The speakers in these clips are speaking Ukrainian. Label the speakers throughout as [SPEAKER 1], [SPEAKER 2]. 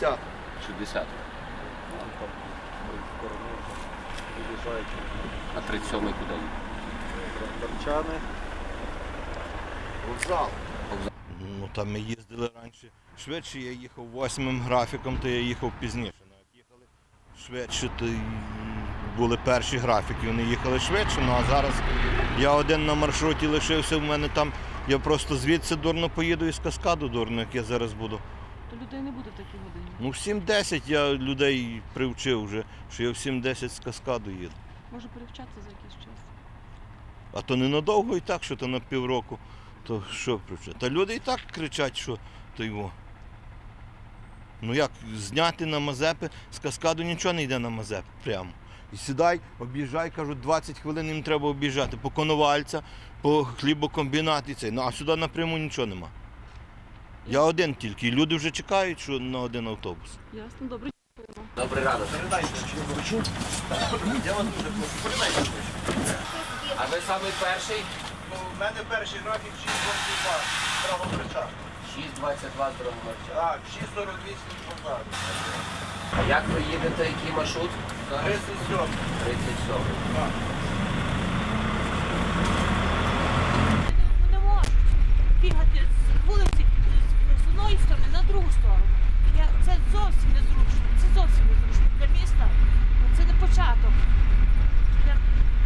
[SPEAKER 1] 60.
[SPEAKER 2] 60. А 37 куди їде?
[SPEAKER 1] Вокзал.
[SPEAKER 3] Ну там ми їздили раніше швидше, я їхав восьмим графіком, то я їхав пізніше. Навіть їхали швидше, то були перші графіки, вони їхали швидше, ну а зараз я один на маршруті лишився, в мене там, я просто звідси дурно поїду із каскаду дурно, як я зараз буду.
[SPEAKER 4] Людей не буде в такій годині.
[SPEAKER 3] Ну, в 7-10 я людей привчив вже, що я в 7-10 з каскаду їду.
[SPEAKER 4] Може перевчатися за якийсь час.
[SPEAKER 3] А то ненадовго і так, що то на півроку, то що привчати? Та люди і так кричать, що то його. Ну як, зняти на Мазепи, з каскаду нічого не йде на Мазепи прямо. І сідай, об'їжджай, кажуть, 20 хвилин їм треба об'їжджати по Коновальця, по хлібокомбінат і цей. Ну а сюди напряму нічого нема. Я один тільки. І люди вже чекають, що на один автобус.
[SPEAKER 4] Ясно, добре.
[SPEAKER 2] Добрий ранок.
[SPEAKER 5] Я вас дуже прошу, передайте.
[SPEAKER 2] А ви самий перший?
[SPEAKER 5] Ну, У мене перший графік 6.22, Драгобрича.
[SPEAKER 2] 6.22 з Дрогомарча.
[SPEAKER 5] Так, 6.48 назад.
[SPEAKER 2] А як ви їдете, який маршрут?
[SPEAKER 5] 37.
[SPEAKER 2] 37.
[SPEAKER 5] Так.
[SPEAKER 6] не можуть бігати з вулиці з- з одної сторони на другу сторону. Я, це зовсім незручно. Це зовсім незручно для міста. Це не початок.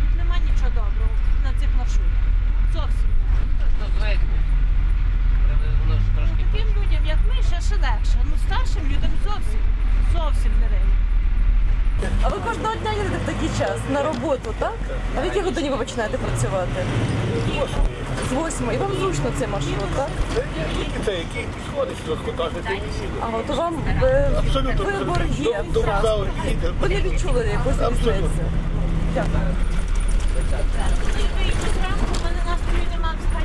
[SPEAKER 6] Тут нема нічого доброго на цих маршрутах. Зовсім немає.
[SPEAKER 2] Ну,
[SPEAKER 6] Ну, таким людям, як ми, ще, ще легше. Ну старшим людям зовсім, зовсім не рейд.
[SPEAKER 7] А ви кожного дня їдете в такий час на роботу, так? А в якій годині ви починаєте працювати? З восьмої. І вам зручно цей маршрут, так?
[SPEAKER 8] Це який підходить до кожен
[SPEAKER 7] Ага, то вам е,
[SPEAKER 8] Абсолютно.
[SPEAKER 7] вибор є.
[SPEAKER 8] До вокзалу їде.
[SPEAKER 7] Ви не відчули
[SPEAKER 8] Абсолютно.
[SPEAKER 7] різниці. Дякую.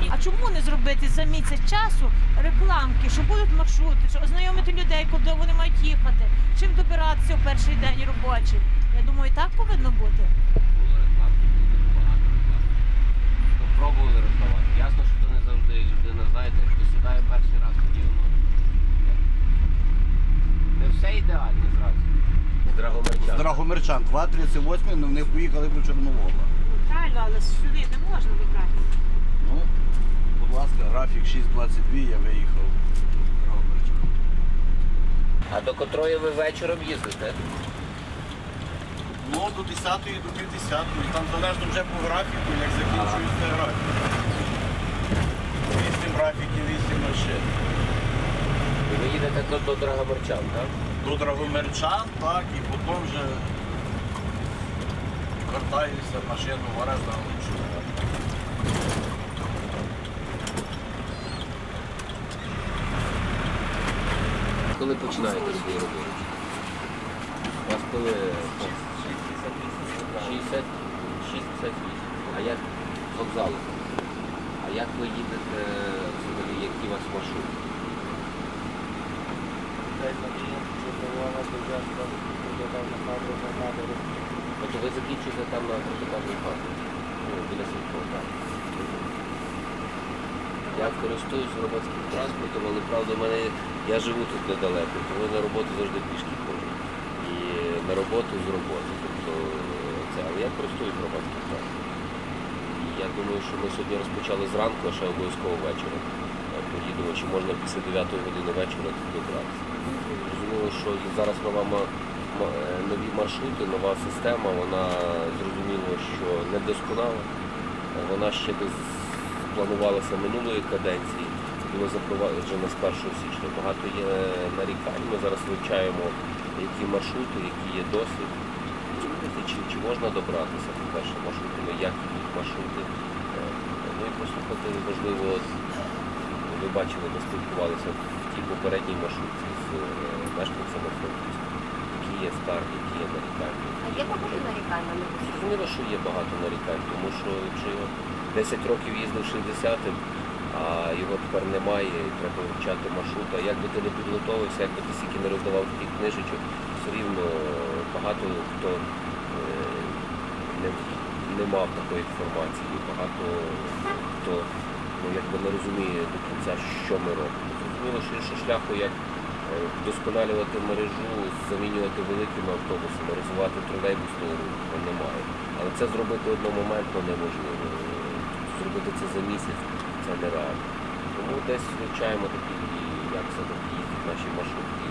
[SPEAKER 6] А чому не зробити за місяць часу рекламки, що будуть маршрути, що ознайомити людей, куди вони мають їхати, чим добиратися в перший день робочий? Я думаю, так повинно бути.
[SPEAKER 2] Були рекламки, було багато реклам. То пробували рекламувати. Ясно, що то не завжди людина, знаєте, хто сідає перший раз, тоді воно. Не все ідеально зразу. З Драгомарча.
[SPEAKER 1] Драгомирчан, 2.38, ну вони поїхали по Чорновола.
[SPEAKER 6] Правильно, але сюди не можна вибрати.
[SPEAKER 1] Ну, будь ласка, графік 6.22, я виїхав. в Драгомирчан.
[SPEAKER 2] А до котрої ви вечором їздите?
[SPEAKER 5] Ну, до 10-ї, до 50-ї. Там залежно вже по графіку, як закінчується графік. 8 графіків, 8 машин.
[SPEAKER 2] І ви їдете до, до Драгомарчан, так?
[SPEAKER 5] До Драгомирчан, так, і потім вже вертаюся машину в Орез на Галичу.
[SPEAKER 2] Коли починаєте свою роботу? У вас коли 60, 68. А як вокзалу? А як ви їдете взагалі, які у вас маршрути? Тобто ви закінчуєте там на протикарній фабриці? Біля так. Я користуюсь громадським транспортом, але правда в мене я живу тут недалеко, тому на роботу завжди пішки ходжу. І на роботу з роботи. Тобто це, але я користуюсь громадським транспортом. Я думаю, що ми сьогодні розпочали зранку, а ще обов'язково вечора. Е, Поїдемо, чи можна після 9 години вечора тут добратися. Зрозуміло, що зараз нова е, нові маршрути, нова система, вона зрозуміло, що недосконала. Е, Вона ще десь планувалася минулої каденції, було запроваджено з 1 січня. Багато є нарікань. Ми зараз вивчаємо, які маршрути, які є досвід. Зрозуміти, Чи, чи можна добратися, по-перше, маршрутами, як йдуть маршрути. Е, Ну і послухати, можливо, ви бачили, ми спілкувалися в тій попередній маршрутці з е, мешканцями Франківська, які є скарги, які є нарікання.
[SPEAKER 9] А є багато нарікань на?
[SPEAKER 2] Зрозуміло, що є багато нарікань, тому що якщо я 10 років їздив 60-м, а його тепер немає, і треба вивчати маршрут, а як би ти не підготовився, як би ти стільки не роздавав таких книжечок, все рівно багато хто е, не, не мав такої інформації, багато хто ну, якби не розуміє до кінця, що ми робимо. Зрозуміло, іншого шляху, як е, вдосконалювати мережу, замінювати великими автобусами, розвивати тролейбусну руху немає. Але це зробити одномоментно неможливо. Зробити це за місяць це нереально. Тому десь вивчаємо такі, як все їздять наші маршрутки,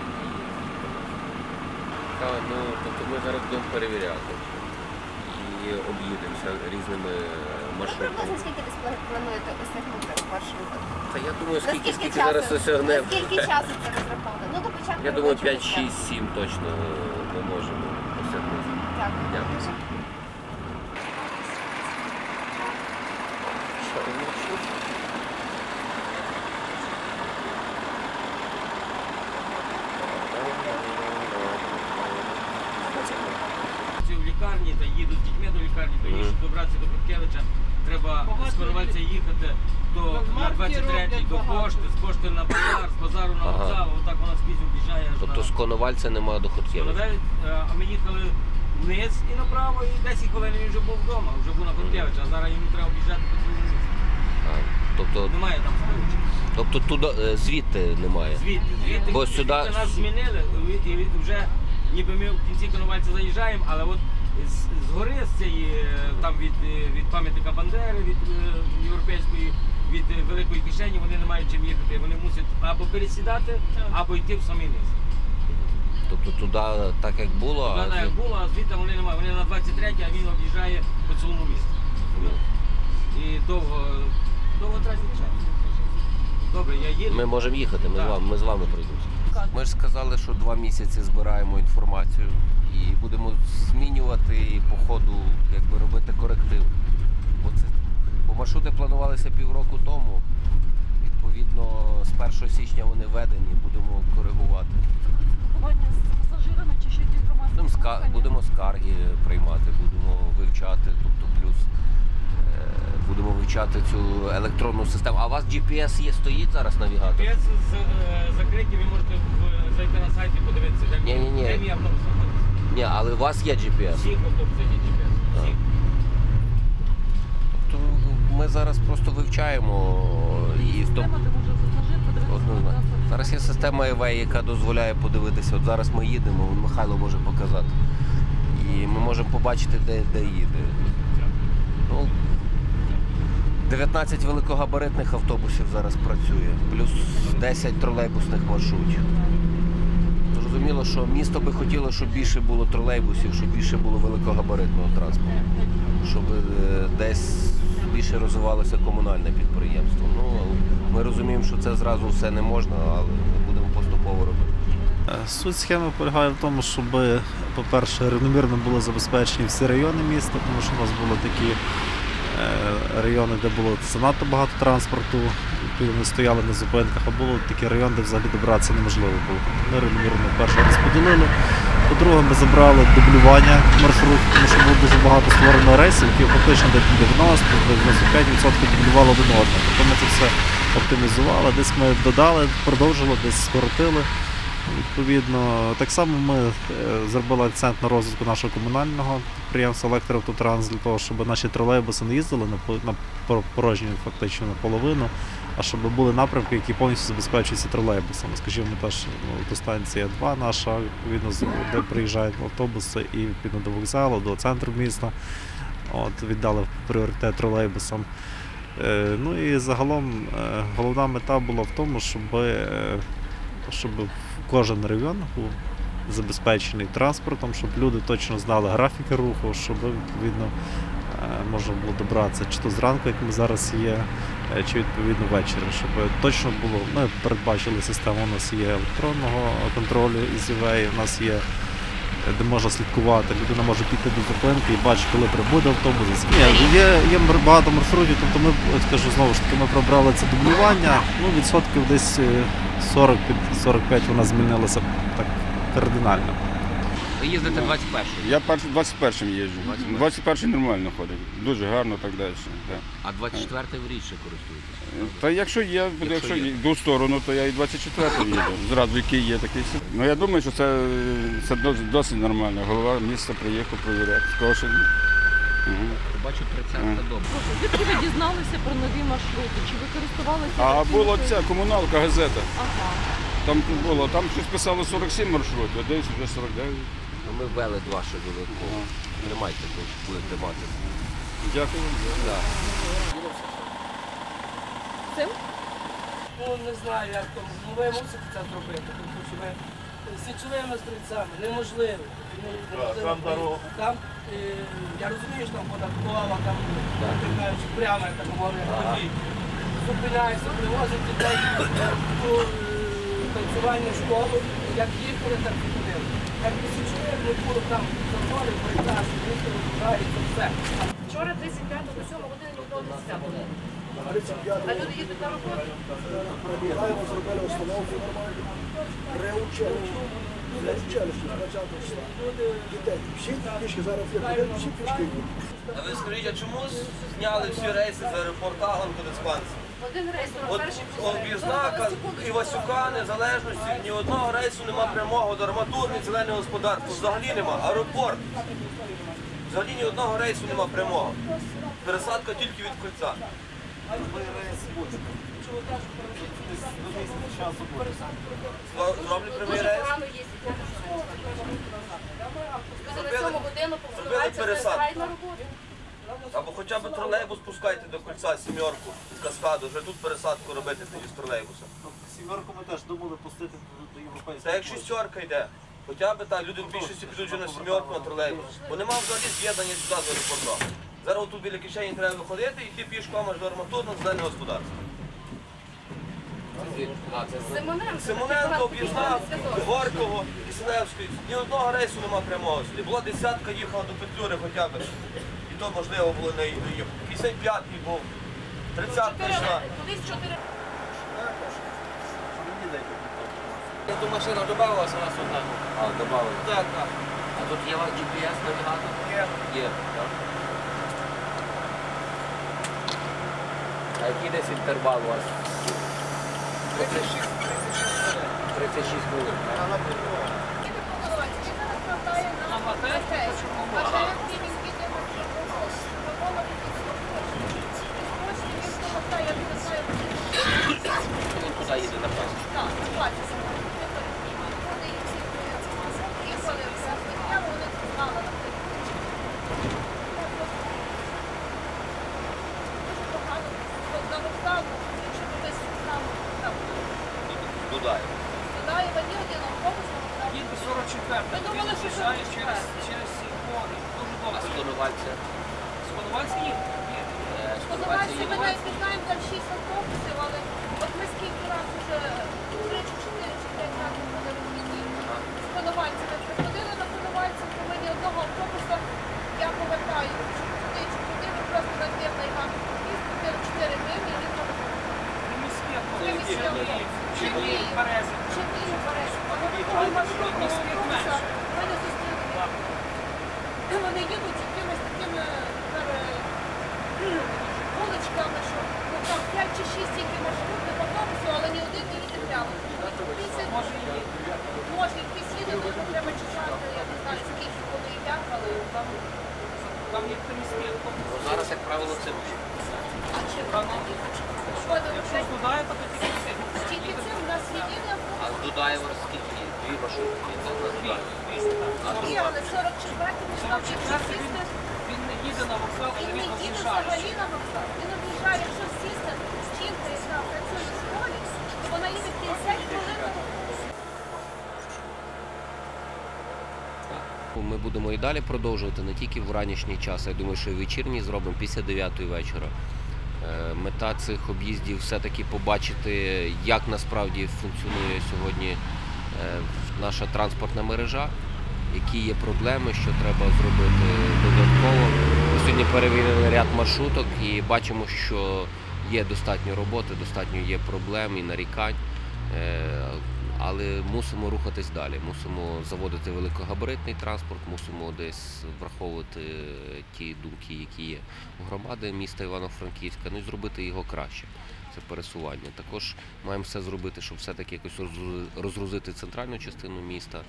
[SPEAKER 2] які ну, тобто ми зараз будемо перевіряти і об'їдемося різними маршрутами.
[SPEAKER 9] Приблизно скільки десь плануєте осягнути маршруту?
[SPEAKER 2] Та я думаю, скільки, скільки зараз осягнемо.
[SPEAKER 9] Скільки часу це розраховано? Ну, до початку
[SPEAKER 2] Я думаю,
[SPEAKER 9] робочого
[SPEAKER 2] 5,
[SPEAKER 9] дня.
[SPEAKER 2] 6, 7 точно ми можемо осягнути.
[SPEAKER 9] Дякую.
[SPEAKER 2] Дякую.
[SPEAKER 10] в лікарні та їдуть з дітьми до лікарні, то
[SPEAKER 2] Мгм.
[SPEAKER 10] щоб добратися до Круткевича, треба з Коровальця їхати до, на 23-й, до пошти, з пошти на базар, з базару на
[SPEAKER 2] Ага.
[SPEAKER 10] вокзал, отак вона скрізь об'їжджає аж
[SPEAKER 2] Тобто
[SPEAKER 10] на
[SPEAKER 2] з Коновальця немає до Хоткєвича.
[SPEAKER 10] Коновель, а ми їхали вниз і направо, і 10 хвилин він вже був вдома, вже був на Круткевича, а зараз йому треба об'їжджати по цілому місці.
[SPEAKER 2] Тобто,
[SPEAKER 10] Немає там сполучення.
[SPEAKER 2] тобто туди, е, звідти немає.
[SPEAKER 10] Звідти, звідти,
[SPEAKER 2] Бо
[SPEAKER 10] звідти
[SPEAKER 2] сюди-
[SPEAKER 10] нас змінили, і і вже ніби ми в кінці Коновальця заїжджаємо, але от з, з гори, з цієї, е, там від, е, від пам'ятника Бандери, від е, європейської, від великої кишені, вони не мають чим їхати. Вони мусять або пересідати, або йти в самий низ.
[SPEAKER 2] Тобто туди так як було, а
[SPEAKER 10] Вона як було, а звідти вони немає. Вони на 23, а він об'їжджає по цілому місту. І довго, довго тратить час. Добре, я їду.
[SPEAKER 2] ми можемо їхати, ми, з
[SPEAKER 10] Так.
[SPEAKER 2] вами, ми з вами пройдемося. Ми ж сказали, що два місяці збираємо інформацію і будемо змінювати і по ходу якби робити коректив. Бо, це, бо маршрути планувалися півроку тому. Відповідно, з 1 січня вони введені, будемо коригувати.
[SPEAKER 4] Спілкування з пасажирами чи ще ті громадські
[SPEAKER 2] Будемо, ска...
[SPEAKER 4] слухання?
[SPEAKER 2] будемо скарги приймати, будемо вивчати, тобто плюс е, будемо вивчати цю електронну систему. А у вас GPS є, стоїть зараз навігатор?
[SPEAKER 10] GPS е, закриті, ви можете зайти на сайт і подивитися, де, мій-
[SPEAKER 2] Ні-ні-ні.
[SPEAKER 10] автобус.
[SPEAKER 2] Ні, але у вас є GPS.
[SPEAKER 10] Всіх автобусах є GPS. Всіх.
[SPEAKER 2] Тобто ми зараз просто вивчаємо і в тому. Однозначно. Зараз є система EV, яка дозволяє подивитися. От зараз ми їдемо, Михайло може показати. І ми можемо побачити, де, де їде. Ну, 19 великогабаритних автобусів зараз працює, плюс 10 тролейбусних маршрутів. Зрозуміло, що місто би хотіло, щоб більше було тролейбусів, щоб більше було великогабаритного транспорту, щоб е, десь більше розвивалося комунальне підприємство. Ну, ми розуміємо, що це зразу все не можна, але будемо поступово робити.
[SPEAKER 11] Е, Суть схеми полягає в тому, щоб, по-перше, рівномірно були забезпечені всі райони міста, тому що у нас були такі райони, де було занадто багато транспорту, ми стояли на зупинках, а було такі райони, де взагалі добратися неможливо було. Ми рівномірно перше розподілили. По-друге, ми забрали дублювання маршрутів, тому що було дуже багато створено рейсів, які фактично десь 90-95% дублювали один одного. Тобто ми це все оптимізували, десь ми додали, продовжили, десь скоротили. Відповідно, так само ми е, зробили акцент на розвитку нашого комунального підприємства «Електроавтотранс» для того, щоб наші тролейбуси не їздили на, по- на пор- порожню фактично наполовину, а щоб були напрямки, які повністю забезпечуються тролейбусами. Скажімо, теж ну, автостанція 2 наша, відповідно, де приїжджають автобуси і відповідно до вокзалу, до центру міста. От, віддали пріоритет тролейбусам. Е, ну і загалом е, головна мета була в тому, щоб, щоб кожен район був забезпечений транспортом, щоб люди точно знали графіки руху, щоб відповідно е, можна було добратися чи то зранку, як ми зараз є, е, чи відповідно ввечері, щоб точно було. Ми передбачили систему. У нас є електронного контролю із UV, у нас є. Е, Де можна слідкувати, людина може піти до зупинки і бачить, коли прибуде автобус. Ні, є, є багато маршрутів, тобто ми скажу знову ж таки, ми пробрали це дублювання. Ну, відсотків десь е, 40 45 вона змінилася так кардинально.
[SPEAKER 2] Ви їздите 21-й,
[SPEAKER 12] Я перш 21-м їжджу. 21-й нормально ходить. Дуже гарно так далі. так.
[SPEAKER 2] а 24-й в рідше користуєтесь.
[SPEAKER 12] Та якщо є, буде,
[SPEAKER 2] Якщо
[SPEAKER 12] якщо
[SPEAKER 2] є.
[SPEAKER 12] йду в сторону, то я і 24-й їду. Зразу який є такий. Ну я думаю, що це, це досить, досить нормально. Голова міста приїхав провіряти. Сказав, що... Мгм.
[SPEAKER 2] Бачу 30-та добре.
[SPEAKER 4] Звідки ви дізналися про нові маршрути? Чи ви користувалися?
[SPEAKER 12] А
[SPEAKER 4] такими чи-
[SPEAKER 12] ця комуналка, газета.
[SPEAKER 4] Ага.
[SPEAKER 12] Там було, там щось писало 47 маршрутів, а десь вже 49.
[SPEAKER 2] Ну, ми ввели два ще додатково. Тримайте тут, будете мати.
[SPEAKER 12] Дякую.
[SPEAKER 2] Да.
[SPEAKER 7] Цим?
[SPEAKER 13] Ну не знаю, як там. Ну ви мусите це зробити, тому що ви січовими стрільцями неможливо. Ну, неможливо.
[SPEAKER 8] там дорога.
[SPEAKER 13] Там, е, я розумію, що там податкова, там ти кажеш, прямо як так говорить, водій. Зупиняється, привозить дітей до е, танцювальну школу, як їхали, так і ходили. Як і січових не було там закони, прекрасно, місто розбирається, все.
[SPEAKER 9] Вчора 35 до 7 години ніхто не спав. А люди їдуть на роботу.
[SPEAKER 8] Прибігаємо, зробили установку нормальну. Реучилище. Реучилище, йдуть.
[SPEAKER 1] А ви скажіть, а чому зняли всі рейси з аеропорта Ганкодиспансер? От
[SPEAKER 9] перший
[SPEAKER 1] Івасюка, Незалежності, ні одного рейсу нема прямого до арматурні, зелене господарство. Взагалі нема. Аеропорт. Взагалі ні одного рейсу нема прямого. Пересадка тільки від кольця. Зроблять прямий рейс.
[SPEAKER 9] рано їздять. я не знаю. Сказали, на 7 годину
[SPEAKER 1] Зробили пересадку. Або хоча б тролейбус пускайте до кольця сімерку з каскаду, вже тут пересадку робити тоді з тролейбуса.
[SPEAKER 5] Сімерку ми теж думали пустити до європейського.
[SPEAKER 1] Та як шістерка йде, хоча б так, люди в більшості підуть вже на сімерку, на тролейбус. Бо нема взагалі з'єднання сюди з аеропортом. Зараз тут біля кишені треба виходити і йти пішком аж до арматурного зелене господарство.
[SPEAKER 2] А, це
[SPEAKER 9] Симоненко.
[SPEAKER 1] Симоненко, об'їзна, Горького, Киселевської. Ні одного рейсу нема прямого сюди. Була десятка, їхала до Петлюри хоча б. І то можливо було не доїхати. 55-й був, 30-ка йшла.
[SPEAKER 9] Колись 4
[SPEAKER 10] Эту машину добавилася у нас одна.
[SPEAKER 2] А, добавили.
[SPEAKER 10] Так, так.
[SPEAKER 2] А тут є GPS навігатор?
[SPEAKER 10] Є.
[SPEAKER 2] Є, так. А який десь інтервал у вас?
[SPEAKER 10] 36,
[SPEAKER 2] 36 хвилин. так?
[SPEAKER 10] Нам хватає?
[SPEAKER 2] Він куди їде напевно?
[SPEAKER 1] Дудаєв.
[SPEAKER 10] Їде 44.
[SPEAKER 9] Ми думали,
[SPEAKER 10] Він
[SPEAKER 9] що
[SPEAKER 10] виїжджає
[SPEAKER 9] 44.
[SPEAKER 10] через, через Сіркони. Дуже
[SPEAKER 2] А
[SPEAKER 10] добре.
[SPEAKER 2] Сконувальця?
[SPEAKER 10] Сподіваюся, ні. Ні.
[SPEAKER 2] Е, Сконувальця
[SPEAKER 9] Сподіваюся,
[SPEAKER 2] є
[SPEAKER 9] ми
[SPEAKER 2] у вас?
[SPEAKER 9] навіть не знаємо там 6 автобусів, але от ми скільки раз вже 3 чи 4 чи 5 разів були розміні з Коновальцями. Приходили на Коновальців, то ми ні одного автобуса, я повертаю, чи туди, чи туди, ми просто на дивний гам. І спустили 4 гривні і їхали.
[SPEAKER 10] Не міські
[SPEAKER 9] Не
[SPEAKER 10] автобуси.
[SPEAKER 9] міські автобуси.
[SPEAKER 10] Чи ні, Берези.
[SPEAKER 9] Чи ні, береш. А от коли маршрутного
[SPEAKER 10] Міських
[SPEAKER 9] автобуса,
[SPEAKER 10] менше.
[SPEAKER 9] ми не зустріли. Вони їдуть якимись такими пере- вуличками, що ну, там 5 чи 6 тільки маршрутних автобусів, але ні один не їде прямо. Місяць,
[SPEAKER 10] Може, і є.
[SPEAKER 9] може, якісь їде, але треба чекати, я не знаю, скільки коли і як, але там.
[SPEAKER 10] Там є міські автобуси.
[SPEAKER 2] Ну, Зараз, як правило, це
[SPEAKER 9] А чи Шкода,
[SPEAKER 10] Якщо з Дудаєва, то тільки це.
[SPEAKER 9] Тільки це у нас автобус.
[SPEAKER 2] А з Дудаєва скільки? є? Дві маршрутки. А
[SPEAKER 9] але 44 ми там, якщо
[SPEAKER 10] він, не їде на вокзал, але
[SPEAKER 9] він не їде взагалі на вокзал. Він об'їжджає, якщо сісти з жінкою, яка працює в школі, то вона їде 50 хвилин на
[SPEAKER 2] Ми будемо і далі продовжувати не тільки в ранішній час, я думаю, що і вечірній зробимо після 9 вечора. Е, Мета цих об'їздів все-таки побачити, як насправді функціонує сьогодні е, наша транспортна мережа, які є проблеми, що треба зробити додатково. Ми сьогодні перевірили ряд маршруток і бачимо, що є достатньо роботи, достатньо є проблем і нарікань. Але мусимо рухатись далі. Мусимо заводити великогабаритний транспорт, мусимо десь враховувати ті думки, які є у громади міста Івано-Франківська, ну і зробити його краще. Це пересування. Також маємо все зробити, щоб все-таки якось розгру- розгрузити центральну частину міста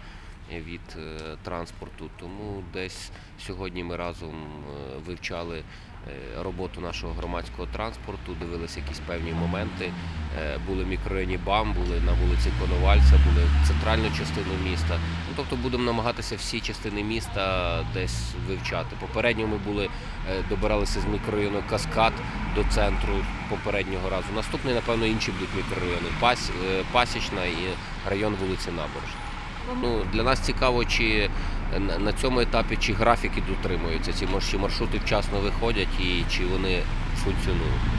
[SPEAKER 2] е, від е, транспорту. Тому десь сьогодні ми разом е, вивчали роботу нашого громадського транспорту, дивилися якісь певні моменти. Е, Були в мікрорайоні БАМ, були на вулиці Коновальця, були центральну частину міста. Ну, тобто будемо намагатися всі частини міста десь вивчати. Попередньо ми були, е, добиралися з мікрорайону Каскад до центру попереднього разу. Наступний, напевно, інші будуть мікрорайони. Пас, е, Пасічна і район вулиці Набережна. Ну, для нас цікаво, чи на- цьому етапі чи графіки дотримуються, ці маршрути вчасно виходять і чи вони функціонують.